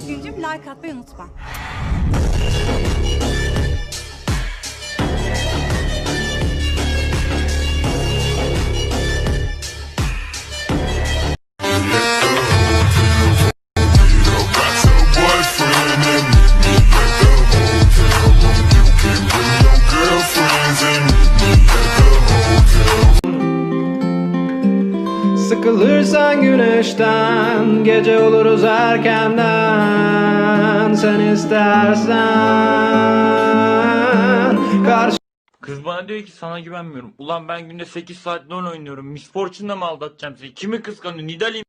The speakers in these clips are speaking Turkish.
Takipçim like atmayı unutma. Sıkılırsan güneşten Gece oluruz erkenden Sen istersen Karşı Kız bana diyor ki sana güvenmiyorum. Ulan ben günde 8 saat LoL oynuyorum. Miss Fortune'da mı aldatacağım seni? Kimi kıskanıyor? Nidalee'yim.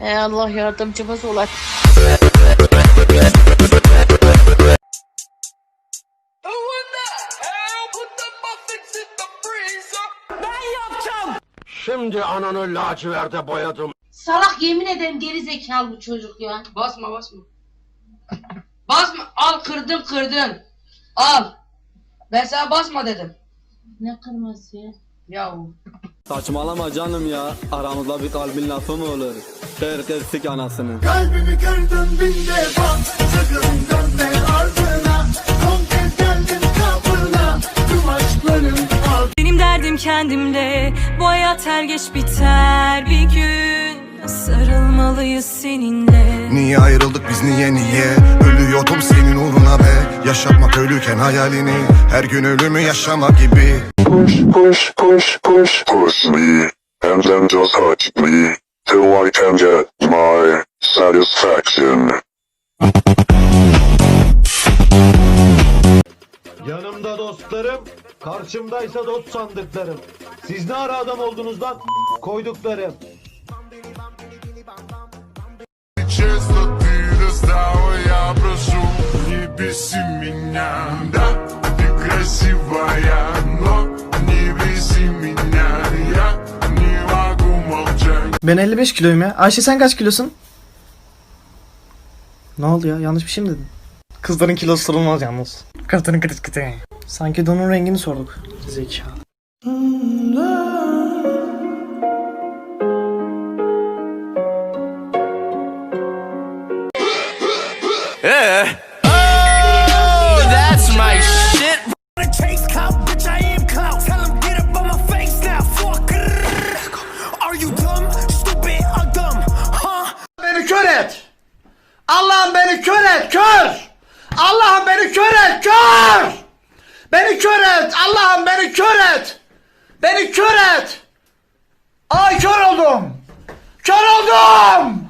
Ey Allah yardımcımız ola. Şimdi ananı laciverde boyadım. Salak yemin ederim geri zekalı bu çocuk ya. Basma basma. Basma. Al kırdın kırdın. Al. Ben sana basma dedim. Ne kırması ya? Yahu. Saçmalama canım ya. Aramızda bir kalbin lafı mı olur? Herkes sik anasını. Kalbimi kırdın bin defa kendimle. Bu hayat her geç biter. Bir gün Sarılmalıyız seninle. Niye ayrıldık biz niye niye? Ölüyordum senin uğruna be. Yaşatmak ölüken hayalini Her gün ölümü yaşamak gibi. Push, push, push, push, push me, and then just hurt me, till I can get my satisfaction. Karşımdaysa dost sandıklarım Siz ne ara adam oldunuz lan Koyduklarım Честно ты достала, я прошу, не беси меня, да, ты красивая, но не беси меня, я не могу молчать. Ben 55 kiloyum ya. Ayşe sen kaç kilosun? Ne oldu ya? Yanlış bir şey mi dedim? Kızların kilosu sorulmaz yalnız. Kızların kıtı kıtı. Sanki donun rengini sorduk. My or dumb, huh? Beni kör et. Allah'ım beni kör et, kör. Allah'ım beni kör et, kör. Beni kör et. Allah'ım beni kör et. Beni kör et. Ay kör oldum. Kör oldum.